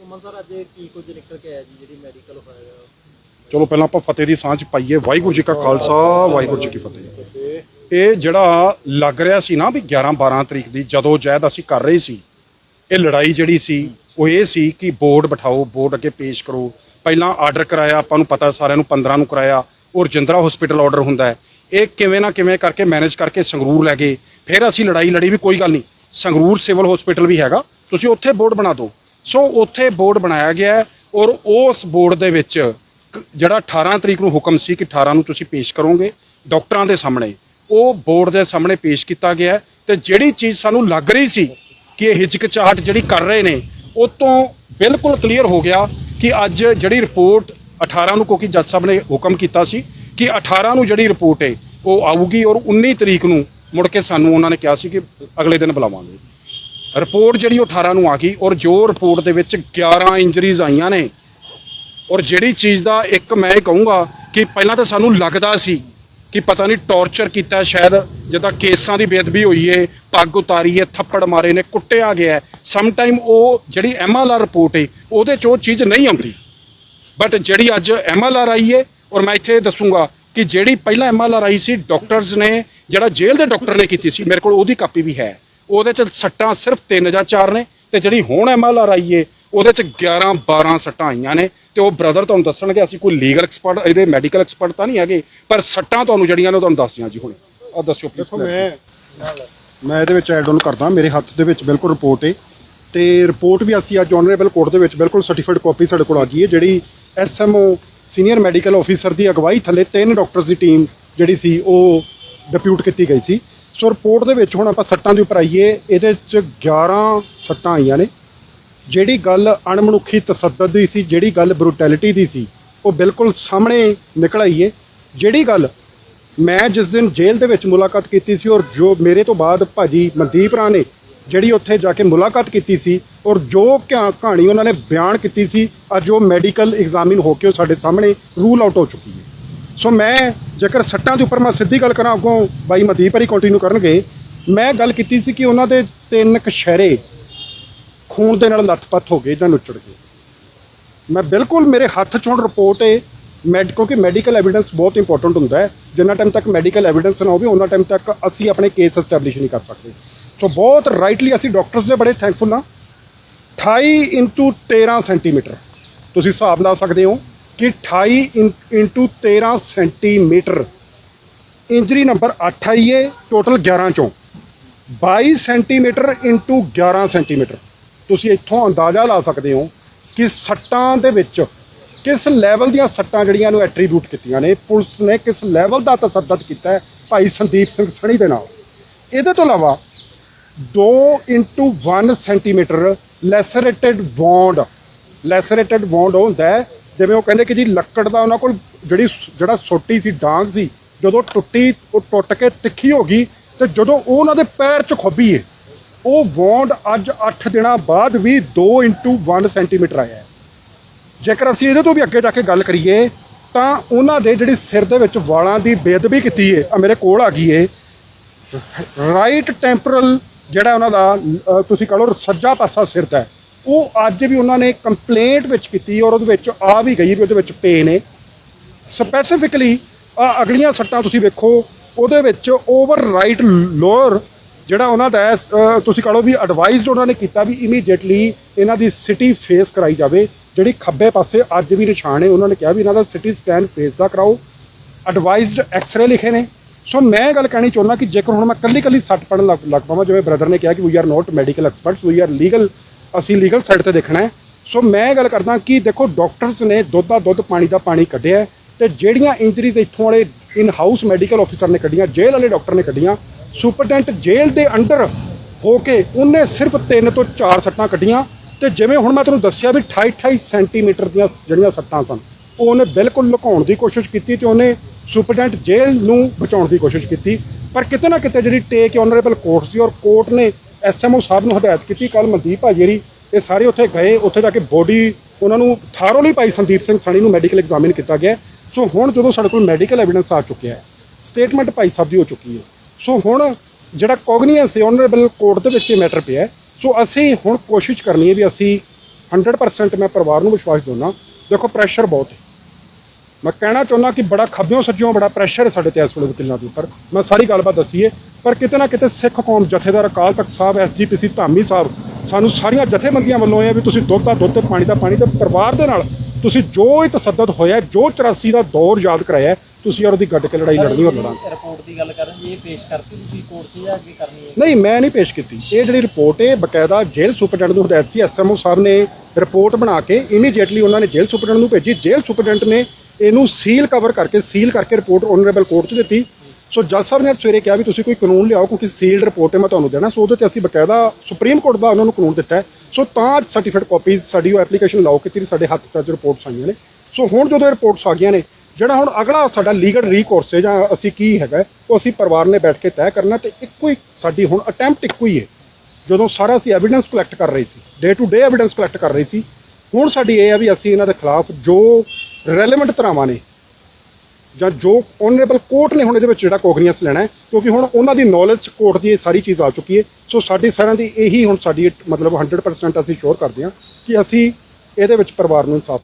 ਘੁੰਮਣ ਸਰ ਅੱਜ ਕੀ ਕੁਝ ਨਿਕਲ ਕੇ ਆਇਆ ਜੀ, ਜਿਹੜੀ ਮੈਡੀਕਲ ਹੋਇਆ ਚਲੋ ਪਹਿਲਾਂ ਆਪਾਂ ਫਤਿਹ ਦੀ ਸਾਂਝ ਪਾਈਏ। ਵਾਹਿਗੁਰੂ ਜੀ ਕਾ ਖਾਲਸਾ, ਵਾਹਿਗੁਰੂ ਜੀ ਕੀ ਫਤਿਹ। ਇਹ ਜਿਹੜਾ ਲੱਗ ਰਿਹਾ ਸੀ ਨਾ ਵੀ 11 12 ਤਰੀਕ ਦੀ, ਜਦੋਂ ਜੈਦ ਅਸੀਂ ਕਰ ਰਹੇ ਸੀ, ਇਹ ਲੜਾਈ ਜਿਹੜੀ ਸੀ, ਉਹ ਇਹ ਸੀ ਕਿ ਬੋਰਡ ਬਿਠਾਓ, ਬੋਰਡ ਅੱਗੇ ਪੇਸ਼ ਕਰੋ। ਪਹਿਲਾਂ ਆਰਡਰ ਕਰਾਇਆ, ਆਪਾਂ ਨੂੰ ਪਤਾ ਸਾਰਿਆਂ ਨੂੰ 15 ਨੂੰ ਕਰਾਇਆ ਉਹ ਰਜਿੰਦਰਾ ਹਸਪੀਟਲ ਆਰਡਰ ਹੁੰਦਾ ਹੈ। ਇਹ ਕਿਵੇਂ ਨਾ ਕਿਵੇਂ ਕਰਕੇ ਮੈਨੇਜ ਕਰਕੇ ਸੰਗਰੂਰ ਲੈ ਗਏ। ਫਿਰ ਅਸੀਂ ਲੜਾਈ ਲੜੀ ਵੀ ਕੋਈ ਗੱਲ ਨਹੀਂ। ਸੰਗਰੂਰ ਸਿਵਲ ਹਸਪੀਟਲ ਵੀ ਹੈਗਾ। ਤੁਸੀਂ ਉੱਥੇ ਬੋਰਡ ਬਣਾ ਦਿਓ। ਸੋ ਉੱਥੇ ਬੋਰਡ ਬਣਾਇਆ ਗਿਆ ਔਰ ਉਸ ਬੋਰਡ ਦੇ ਵਿੱਚ ਕ- ਜਿਹੜਾ 18 ਤਰੀਕ ਨੂੰ ਹੁਕਮ ਸੀ ਕਿ 18 ਨੂੰ ਤੁਸੀਂ ਪੇਸ਼ ਕਰੋਗੇ, ਡਾਕਟਰਾਂ ਦੇ ਸਾਹਮਣੇ, ਉਹ ਬੋਰਡ ਦੇ ਸਾਹਮਣੇ ਪੇਸ਼ ਕੀਤਾ ਗਿਆ ਹੈ ਤੇ ਜਿਹੜੀ ਚੀਜ਼ ਸਾਨੂੰ ਲੱਗ ਰਹੀ ਸੀ ਕਿ ਇਹ ਹਿਚਕਚਾਹਟ ਜਿਹੜੀ ਕਰ ਰਹੇ ਨੇ, ਉਹ ਤੋਂ ਬਿਲਕੁਲ ਕਲੀਅਰ ਹੋ ਗਿਆ ਕਿ ਅੱਜ ਜਿਹੜੀ ਰਿਪੋਰਟ 18 ਨੂੰ ਕਿਉਂਕਿ ਜੱਜ ਸਾਹਿਬ ਨੇ ਹੁਕਮ ਕੀਤਾ ਸੀ ਕਿ 18 ਨੂੰ ਜਿਹੜੀ ਰਿਪੋਰਟ ਹੈ, ਉਹ ਆਊਗੀ ਔਰ 19 ਤਰੀਕ ਨੂੰ ਮੁੜ ਕੇ ਸਾਨੂੰ ਉਹਨਾਂ ਨੇ ਕਿਹਾ ਸੀ ਕਿ ਅਗਲੇ ਦਿਨ ਬੁਲਾਵਾਂਗੇ। ਰਿਪੋਰਟ ਜਿਹੜੀ ਉਹ 18 ਨੂੰ ਆ ਗਈ ਔਰ ਜੋ ਰਿਪੋਰਟ ਦੇ ਵਿੱਚ 11 ਇੰਜਰੀਜ਼ ਆਈਆਂ ਨੇ, ਔਰ ਜਿਹੜੀ ਚੀਜ਼ ਦਾ ਇੱਕ ਮੈਂ ਇਹ ਕਹੂੰਗਾ ਕਿ ਪਹਿਲਾਂ ਤਾਂ ਸਾਨੂੰ ਲੱਗਦਾ ਸੀ ਕਿ ਪਤਾ ਨਹੀਂ ਟੌਰਚਰ ਕੀਤਾ ਸ਼ਾਇਦ, ਜਿੱਦਾਂ ਕੇਸਾਂ ਦੀ ਬੇਅਦਬੀ ਹੋਈ ਏ, ਪੱਗ ਉਤਾਰੀ ਏ, ਥੱਪੜ ਮਾਰੇ ਨੇ, ਕੁੱਟਿਆ ਗਿਆ ਸਮ ਟਾਈਮ ਉਹ ਜਿਹੜੀ ਐਮਐਲਆਰ ਰਿਪੋਰਟ ਏ, ਉਹਦੇ 'ਚ ਉਹ ਚੀਜ਼ ਨਹੀਂ ਆਉਂਦੀ। ਬਟ ਜਿਹੜੀ ਅੱਜ ਐਮਐਲਆਰ ਆਈ ਏ, ਔਰ ਮੈਂ ਇੱਥੇ ਦੱਸੂਗਾ ਕਿ ਜਿਹੜੀ ਪਹਿਲਾਂ ਐਮਐਲਆਰ ਆਈ ਸੀ ਡਾਕਟਰਸ ਨੇ, ਜਿਹੜਾ ਜੇਲ੍ਹ ਦੇ ਡਾਕਟਰ ਨੇ ਕੀਤੀ ਸੀ, ਮੇਰੇ ਕੋਲ ਉਹਦੀ ਕਾਪੀ ਵੀ ਹੈ। ਉਹਦੇ 'ਚ ਸੱਟਾਂ ਸਿਰਫ 3 ਜਾਂ 4 ਨੇ ਤੇ ਜਿਹੜੀ ਹੁਣ ਐਮਐਲਆਰ ਆਈ ਏ ਉਹਦੇ 'ਚ 11 12 ਸੱਟਾਂ ਆਈਆਂ ਨੇ ਤੇ ਉਹ ਬ੍ਰਦਰ ਤੁਹਾਨੂੰ ਦੱਸਣਗੇ ਅਸੀਂ ਕੋਈ ਲੀਗਲ ਐਕਸਪਰਟ ਇਹਦੇ ਮੈਡੀਕਲ ਐਕਸਪਰਟ ਤਾਂ ਨਹੀਂ ਹੈਗੇ ਪਰ ਸੱਟਾਂ ਤੁਹਾਨੂੰ ਜਿਹੜੀਆਂ ਨੇ ਉਹ ਤੁਹਾਨੂੰ ਦੱਸਿਆ ਜੀ ਹੁਣ। ਆ ਦੱਸਿਓ ਦੇਖੋ ਪਲੀਜ਼ ਮੈਂ ਮੈਂ ਇਹਦੇ ਵਿੱਚ ਐਡ ਆਨ ਕਰਦਾ ਮੇਰੇ ਹੱਥ ਦੇ ਵਿੱਚ ਬਿਲਕੁਲ ਰਿਪੋਰਟ ਹੈ ਤੇ ਰਿਪੋਰਟ ਵੀ ਅਸੀਂ ਅੱਜ ਆਨਰੇਬਲ ਕੋਰਟ ਦੇ ਵਿੱਚ ਬਿਲਕੁਲ ਸਰਟੀਫਾਈਡ ਕਾਪੀ ਸਾਡੇ ਕੋਲ ਆ ਗਈ ਹੈ ਜਿਹੜੀ ਐਸਐਮਓ ਸੀਨੀਅਰ ਮੈਡੀਕਲ ਆਫੀਸਰ ਦੀ ਅਗਵਾਈ ਥੱਲੇ ਤਿੰਨ ਡਾਕਟਰਸ ਦੀ ਟੀਮ ਜਿਹੜੀ ਸੀ ਉਹ ਡਿਪਿਊਟ ਕੀਤੀ ਗਈ ਸੀ। ਸੋ ਰਿਪੋਰਟ ਦੇ ਵਿੱਚ ਹੁਣ ਆਪਾਂ ਸੱਟਾਂ ਦੇ ਉੱਪਰ ਆਈਏ, ਇਹਦੇ ਚ 11 ਸੱਟਾਂ ਆਈਆਂ ਨੇ। ਜਿਹੜੀ ਗੱਲ ਅਣਮਨੁੱਖੀ ਤਸੱਦਦ ਦੀ ਸੀ, ਜਿਹੜੀ ਗੱਲ ਬਰੂਟੈਲਿਟੀ ਦੀ ਸੀ, ਉਹ ਬਿਲਕੁਲ ਸਾਹਮਣੇ ਨਿਕਲ ਆਈ ਏ। ਜਿਹੜੀ ਗੱਲ ਮੈਂ ਜਿਸ ਦਿਨ ਜੇਲ੍ਹ ਦੇ ਵਿੱਚ ਮੁਲਾਕਾਤ ਕੀਤੀ ਸੀ ਔਰ ਜੋ ਮੇਰੇ ਤੋਂ ਬਾਅਦ ਭਾਜੀ ਮਨਦੀਪ ਰਾ ਨੇ ਜਿਹੜੀ ਉੱਥੇ ਜਾ ਕੇ ਮੁਲਾਕਾਤ ਕੀਤੀ ਸੀ ਔਰ ਜੋ ਕਿਆ- ਕਹਾਣੀ ਉਹਨਾਂ ਨੇ ਬਿਆਨ ਕੀਤੀ ਸੀ, ਅੱਜ ਉਹ ਮੈਡੀਕਲ ਐਗਜ਼ਾਮਿਨ ਹੋ ਕੇ ਉਹ ਸਾਡੇ ਸਾਹਮਣੇ ਰੂਲ ਆਊਟ ਹੋ ਚੁੱਕੀ ਹੈ ਸੋ ਮੈਂ ਜੇਕਰ ਸੱਟਾਂ ਦੇ ਉੱਪਰ ਮੈਂ ਸਿੱਧੀ ਗੱਲ ਕਰਾਂ, ਅੱਗੋਂ ਬਾਈ ਮਦੀਪ ਹਰੀ ਕੰਟੀਨਿਊ ਕਰਨਗੇ, ਮੈਂ ਗੱਲ ਕੀਤੀ ਸੀ ਕਿ ਉਹਨਾਂ ਦੇ ਤਿੰਨ ਕਸ਼ਹਿਰੇ ਖੂਨ ਦੇ ਨਾਲ ਲੱਥਪੱਥ ਹੋ ਗਏ ਜਾਂ ਨੁੱਚੜ ਗਏ। ਮੈਂ ਬਿਲਕੁਲ ਮੇਰੇ ਹੱਥ 'ਚ ਰਿਪੋਰਟ ਹੈ ਮੈਡ ਕਿਉਂਕਿ ਮੈਡੀਕਲ ਐਵੀਡੈਂਸ ਬਹੁਤ ਇੰਪੋਰਟੈਂਟ ਹੁੰਦਾ ਹੈ। ਜਿੰਨਾ ਟਾਈਮ ਤੱਕ ਮੈਡੀਕਲ ਐਵੀਡੈਂਸ ਨਾ ਹੋਵੇ ਉਹਨਾਂ ਟਾਈਮ ਤੱਕ ਅਸੀਂ ਆਪਣੇ ਕੇਸ ਐਸਟੈਬਲਿਸ਼ ਨਹੀਂ ਕਰ ਸਕਦੇ। ਸੋ ਬਹੁਤ ਰਾਈਟਲੀ ਅਸੀਂ ਡਾਕਟਰਸ ਦੇ ਬੜੇ ਥੈਂਕਫੁਲ ਹਾਂ। 28 ਇਨਟੂ 13 ਸੈਂਟੀਮੀਟਰ ਤੁਸੀਂ ਹਿਸਾਬ ਲਾ ਸਕਦੇ ਹੋ। ਕਿ 28 into 13 centimetre. Injury number 8 I a total 11 ਚੋਂ। 22 ਸੈਂਟੀਮੀਟਰ ਇੰਟੂ 11 ਸੈਂਟੀਮੀਟਰ। ਤੁਸੀਂ ਇੱਥੋਂ ਅੰਦਾਜ਼ਾ ਲਾ ਸਕਦੇ ਹੋ ਕਿ ਸੱਟਾਂ ਦੇ ਵਿੱਚ ਕਿਸ ਲੈਵਲ ਦੀਆਂ ਸੱਟਾਂ ਜਿਹੜੀਆਂ ਨੂੰ ਐਟਰੀਬਿਊਟ ਕੀਤੀਆਂ ਨੇ, ਪੁਲਿਸ ਨੇ ਕਿਸ ਲੈਵਲ ਦਾ ਤਸੱਦਦ ਕੀਤਾ ਹੈ ਭਾਈ ਸੰਦੀਪ ਸਿੰਘ ਸਣੀ ਦੇ ਨਾਲ। ਇਹਦੇ ਤੋਂ ਇਲਾਵਾ 2 ਇਨਟੂ 1 ਸੈਂਟੀਮੀਟਰ ਲੈਸਰੇਟਡ ਵੌਂਡ ਲੈਸਰੇਟਡ ਵੌਂਡ ਹੁੰਦਾ ਹੈ ਜਿਵੇਂ ਉਹ ਕਹਿੰਦੇ ਕਿ ਜੀ ਲੱਕੜ ਦਾ ਉਹਨਾਂ ਕੋਲ ਜਿਹੜੀ ਜਿਹੜਾ ਸੋਟੀ ਸੀ, ਡਾਂਗ ਸੀ, ਜਦੋਂ ਟੁੱਟੀ, ਉਹ ਟੁੱਟ ਕੇ ਤਿੱਖੀ ਹੋ ਗਈ ਤੇ ਜਦੋਂ ਉਹ ਉਹਨਾਂ ਦੇ ਪੈਰ 'ਚ ਖੁੱਭੀ ਏ ਉਹ ਵੌਂਡ ਅੱਜ 8 ਦਿਨਾਂ ਬਾਅਦ ਵੀ 2 ਇਨਟੂ 1 ਸੈਂਟੀਮੀਟਰ ਆਇਆ ਹੈ। ਜੇਕਰ ਅਸੀਂ ਇਹਦੇ ਤੋਂ ਵੀ ਅੱਗੇ ਜਾ ਕੇ ਗੱਲ ਕਰੀਏ, ਤਾਂ ਉਹਨਾਂ ਦੇ ਜਿਹੜੀ ਸਿਰ ਦੇ ਵਿੱਚ ਵਾਲਾਂ ਦੀ ਬੇਅਦਬੀ ਕੀਤੀ ਏ ਆ ਮੇਰੇ ਕੋਲ ਆ ਗਈ ਏ ਰਾਈਟ ਟੈਂਪਰਲ ਜਿਹੜਾ ਉਹਨਾਂ ਦਾ ਤੁਸੀਂ ਕਹ ਲਓ ਸੱਜਾ ਪਾਸਾ ਸਿਰ ਦਾ ਉਹ ਅੱਜ ਵੀ ਉਹਨਾਂ ਨੇ ਕੰਪਲੇਂਟ ਵਿੱਚ ਕੀਤੀ ਔਰ ਉਹਦੇ ਵਿੱਚ ਆ ਵੀ ਗਈ ਵੀ ਉਹਦੇ ਵਿੱਚ ਪੇ ਨੇ। ਸਪੈਸੀਫਿਕਲੀ ਆ ਅਗਲੀਆਂ ਸੱਟਾਂ ਤੁਸੀਂ ਵੇਖੋ, ਉਹਦੇ ਵਿੱਚ ਓਵਰ ਰਾਈਟ ਲੋਅਰ ਜਿਹੜਾ ਉਹਨਾਂ ਦਾ ਤੁਸੀਂ ਕਹੋ ਵੀ ਐਡਵਾਈਜ਼ਡ ਉਹਨਾਂ ਨੇ ਕੀਤਾ ਵੀ ਇਮੀਡੀਏਟਲੀ ਇਹਨਾਂ ਦੀ ਸਿਟੀ ਫੇਸ ਕਰਾਈ ਜਾਵੇ। ਜਿਹੜੀ ਖੱਬੇ ਪਾਸੇ ਅੱਜ ਵੀ ਨਿਸ਼ਾਨ ਹੈ, ਉਹਨਾਂ ਨੇ ਕਿਹਾ ਵੀ ਇਹਨਾਂ ਦਾ ਸਿਟੀ ਸਕੈਨ ਫੇਸ ਦਾ ਕਰਾਓ। ਐਡਵਾਈਜ਼ਡ ਐਕਸ-ਰੇ ਲਿਖੇ ਨੇ। ਸੋ ਮੈਂ ਇਹ ਗੱਲ ਕਹਿਣੀ ਚਾਹੁੰਦਾ ਕਿ ਜੇਕਰ ਹੁਣ ਮੈਂ ਕੱਲੀ ਕੱਲੀ ਸੱਟ ਪੜਨ ਲੱਗ ਲੱਗ ਪਾਵਾਂ, ਜਿਵੇਂ ਬ੍ਰਦਰ ਨੇ ਕਿਹਾ ਕਿ we are not medical experts we are legal ਅਸੀਂ ਲੀਗਲ ਸਾਈਡ ਤੇ ਦੇਖਣਾ ਹੈ। ਸੋ ਮੈਂ ਇਹ ਗੱਲ ਕਰਦਾ ਕਿ ਦੇਖੋ ਡਾਕਟਰਸ ਨੇ ਦੁੱਧ ਦਾ ਦੁੱਧ, ਪਾਣੀ ਦਾ ਪਾਣੀ ਕੱਢਿਆ ਹੈ ਤੇ ਜਿਹੜੀਆਂ ਇੰਜਰੀਜ਼ ਇੱਥੋਂ ਵਾਲੇ ਇਨ ਹਾਊਸ ਮੈਡੀਕਲ ਆਫੀਸਰ ਨੇ ਕੱਢੀਆਂ, ਜੇਲ੍ਹ ਵਾਲੇ ਡਾਕਟਰ ਨੇ ਕੱਢੀਆਂ ਸੁਪਰਡੈਂਟ ਜੇਲ੍ਹ ਦੇ ਅੰਡਰ ਹੋ ਕੇ ਉਹਨੇ ਸਿਰਫ 3 ਤੋਂ 4 ਸੱਟਾਂ ਕੱਢੀਆਂ ਤੇ ਜਿਵੇਂ ਹੁਣ ਮੈਂ ਤੁਹਾਨੂੰ ਦੱਸਿਆ ਵੀ 28 28 ਸੈਂਟੀਮੀਟਰ ਦੀਆਂ ਜਿਹੜੀਆਂ ਸੱਟਾਂ ਸਨ, ਉਹ ਉਹਨੇ ਬਿਲਕੁਲ ਲੁਕਾਉਣ ਦੀ ਕੋਸ਼ਿਸ਼ ਕੀਤੀ ਤੇ ਉਹਨੇ ਸੁਪਰਡੈਂਟ ਜੇਲ੍ਹ ਨੂੰ ਬਚਾਉਣ ਦੀ ਕੋਸ਼ਿਸ਼ ਕੀਤੀ। ਪਰ ਕਿਤੇ ਨਾ ਕਿਤੇ ਜਿਹੜੀ ਟੇਕ ਆਨਰੇਬਲ ਕੋਰਟ ਸੀ ਔਰ ਕੋਰਟ ਨੇ ਐਸਐਮਓ ਸਾਹਿਬ ਨੂੰ ਹਦਾਇਤ ਕੀਤੀ ਕੱਲ ਮਨਦੀਪ ਭਾਜੇਰੀ ਇਹ ਸਾਰੇ ਉੱਥੇ ਗਏ, ਉੱਥੇ ਜਾ ਕੇ ਬੋਡੀ ਉਹਨਾਂ ਨੂੰ ਥਾਰੋਲੀ ਭਾਈ ਸੰਦੀਪ ਸਿੰਘ ਸਣੀ ਨੂੰ ਮੈਡੀਕਲ ਐਗਜ਼ਾਮਿਨ ਕੀਤਾ ਗਿਆ ਸੋ ਹੁਣ ਜਦੋਂ ਸਾਡੇ ਕੋਲ ਮੈਡੀਕਲ ਐਵੀਡੈਂਸ ਆ ਚੁੱਕਿਆ ਹੈ ਸਟੇਟਮੈਂਟ ਭਾਈ ਸਾਹਿਬ ਦੀ ਹੋ ਚੁੱਕੀ ਹੈ। ਸੋ ਹੁਣ ਜਿਹੜਾ ਕੋਗਨੀਅੰਸ ਹੈ ਆਨਰੇਬਲ ਕੋਰਟ ਦੇ ਵਿੱਚ ਇਹ ਮੈਟਰ ਪਿਆ ਸੋ ਅਸੀਂ ਹੁਣ ਕੋਸ਼ਿਸ਼ ਕਰਨੀ ਹੈ ਵੀ ਅਸੀਂ 100% ਮੈਂ ਪਰਿਵਾਰ ਨੂੰ ਵਿਸ਼ਵਾਸ ਦਿੰਦਾ, ਦੇਖੋ ਪ੍ਰੈਸ਼ਰ ਬਹੁਤ ਹੈ। ਮੈਂ ਕਹਿਣਾ ਚਾਹੁੰਦਾ ਕਿ ਬੜਾ ਖੱਬਿਓਂ ਸੱਜਿਓਂ ਬੜਾ ਪ੍ਰੈਸ਼ਰ ਹੈ ਸਾਡੇ ਤੇ ਇਸ ਵੇਲੇ ਵਕੀਲਾਂ ਦੇ ਉੱਪਰ। ਮੈਂ ਸਾਰੀ ਗੱਲਬਾਤ ਦੱਸੀ ਹੈ। ਪਰ ਕਿਤੇ ਨਾ ਕਿਤੇ ਸਿੱਖ ਕੌਮ ਜਥੇਦਾਰ ਅਕਾਲ ਤਖਤ ਸਾਹਿਬ ਐਸਜੀਪੀਸੀ ਧਾਮੀ ਸਾਹਿਬ ਸਾਨੂੰ ਸਾਰੀਆਂ ਜਥੇਬੰਦੀਆਂ ਵੱਲੋਂ ਇਹ ਵੀ ਤੁਸੀਂ ਦੁੱਧ ਦਾ ਦੁੱਧ ਤੇ ਪਾਣੀ ਦਾ ਪਾਣੀ ਤੇ ਪਰਿਵਾਰ ਦੇ ਨਾਲ ਤੁਸੀਂ ਜੋ ਇਹ ਤਸੱਦਦ ਹੋਇਆ ਜੋ 84 ਦਾ ਦੌਰ ਯਾਦ ਕਰਾਇਆ ਤੁਸੀਂ ਔਰ ਉਹਦੀ ਗੱਡ ਕੇ ਲੜਾਈ ਲੜਨੀ ਔਰ ਲੜਾਂਗੇ। ਰਿਪੋਰਟ ਦੀ ਗੱਲ ਕਰਨ ਜੀ ਇਹ ਪੇਸ਼ ਕਰਤੀ ਤੁਸੀਂ ਕੋਰਟ 'ਚ ਜਾਂ ਅੱਗੇ ਕਰਨੀ ਹੈ? ਨਹੀਂ ਮੈਂ ਨਹੀਂ ਪੇਸ਼ ਕੀਤੀ। ਇਹ ਜਿਹੜੀ ਰਿਪੋਰਟ ਹੈ ਬਕਾਇਦਾ ਜੇਲ੍ਹ ਸੁਪਰਡੈਂਟ ਨੂੰ ਹਦਾਇਤ ਸੀ ਐਸਐਮਓ ਸਾਹਿਬ ਨੇ ਰਿਪੋਰਟ ਬਣਾ ਕੇ ਇਮੀਡੀਏਟਲੀ ਉਹਨਾਂ ਨੇ ਜੇਲ੍ਹ ਸੁਪਰਡੈਂਟ ਨੂੰ ਭੇਜੀ। ਜੇਲ੍ਹ ਸੁਪਰਡੈਂਟ ਨੇ ਇਹਨੂੰ ਸੀਲ ਕਵਰ ਕਰਕੇ ਸੀਲ ਕਰਕੇ ਰਿਪੋਰਟ ਆਨਰੇਬਲ ਕੋਰਟ 'ਚ ਦਿੱਤੀ। ਸੋ ਜੱਜ ਸਾਹਿਬ ਨੇ ਸਵੇਰੇ ਕਿਹਾ ਵੀ ਤੁਸੀਂ ਕੋਈ ਕਾਨੂੰਨ ਲਿਆਓ, ਕਿਉਂਕਿ ਸੀਲਡ ਰਿਪੋਰਟ ਹੈ, ਮੈਂ ਤੁਹਾਨੂੰ ਦੇਣਾ। ਸੋ ਉਹਦੇ ਤੇ ਅਸੀਂ ਬਕਾਇਦਾ ਸੁਪਰੀਮ ਕੋਰਟ ਦਾ ਉਹਨਾਂ ਨੂੰ ਕਾਨੂੰਨ ਦਿੱਤਾ ਹੈ। ਸੋ ਤਾਂ ਸਰਟੀਫਿਕੇਟ ਕਾਪੀਜ਼ ਸਾਡੀ ਉਹ ਐਪਲੀਕੇਸ਼ਨ ਲਾਓ ਕੀਤੀ ਸਾਡੇ ਹੱਥ 'ਚ ਅੱਜ ਰਿਪੋਰਟਸ ਆਈਆਂ ਨੇ। ਸੋ ਹੁਣ ਜਦੋਂ ਰਿਪੋਰਟਸ ਆ ਗਈਆਂ ਨੇ, ਜਿਹੜਾ ਹੁਣ ਅਗਲਾ ਸਾਡਾ ਲੀਗਲ ਰੀਕੋਰਸ ਹੈ ਜਾਂ ਅਸੀਂ ਕੀ ਹੈਗਾ, ਉਹ ਅਸੀਂ ਪਰਿਵਾਰ ਨੇ ਬੈਠ ਕੇ ਤੈਅ ਕਰਨਾ ਤੇ ਇੱਕੋ ਹੀ ਸਾਡੀ ਹੁਣ ਅਟੈਂਪਟ ਇੱਕੋ ਹੀ ਹੈ। ਜਦੋਂ ਸਾਰਾ ਅਸੀਂ ਐਵੀਡੈਂਸ ਕਲੈਕਟ ਕਰ ਰਹੇ ਸੀ day to day evidence collect ਕਰ ਰਹੇ ਸੀ, ਹੁਣ ਸਾਡੀ ਇਹ ਹੈ ਵੀ ਅਸੀਂ ਇਹਨਾਂ ਦੇ ਖਿਲਾਫ ਜੋ ਰੈਲੇਵੈਂਟ ਧਰਾਵਾਂ ਨੇ ਜਾਂ ਜੋ ਓਨਰੇਬਲ ਕੋਰਟ ਨੇ ਹੁਣ ਇਹਦੇ ਵਿੱਚ ਜਿਹੜਾ ਕੋਗਨੀਅਸ ਲੈਣਾ ਹੈ, ਕਿਉਂਕਿ ਹੁਣ ਉਹਨਾਂ ਦੀ ਨੌਲੇਜ ਚ ਕੋਰਟ ਦੀ ਇਹ ਸਾਰੀ ਚੀਜ਼ ਆ ਚੁੱਕੀ ਹੈ। ਸੋ ਸਾਡੀ ਸਾਰਿਆਂ ਦੀ ਇਹੀ ਹੁਣ ਸਾਡੀ ਮਤਲਬ 100% ਅਸੀਂ ਸ਼ੋਰ ਕਰਦੇ ਹਾਂ ਕਿ ਅਸੀਂ ਇਹਦੇ ਵਿੱਚ ਪਰਿਵਾਰ ਨੂੰ ਇਨਸਾਫ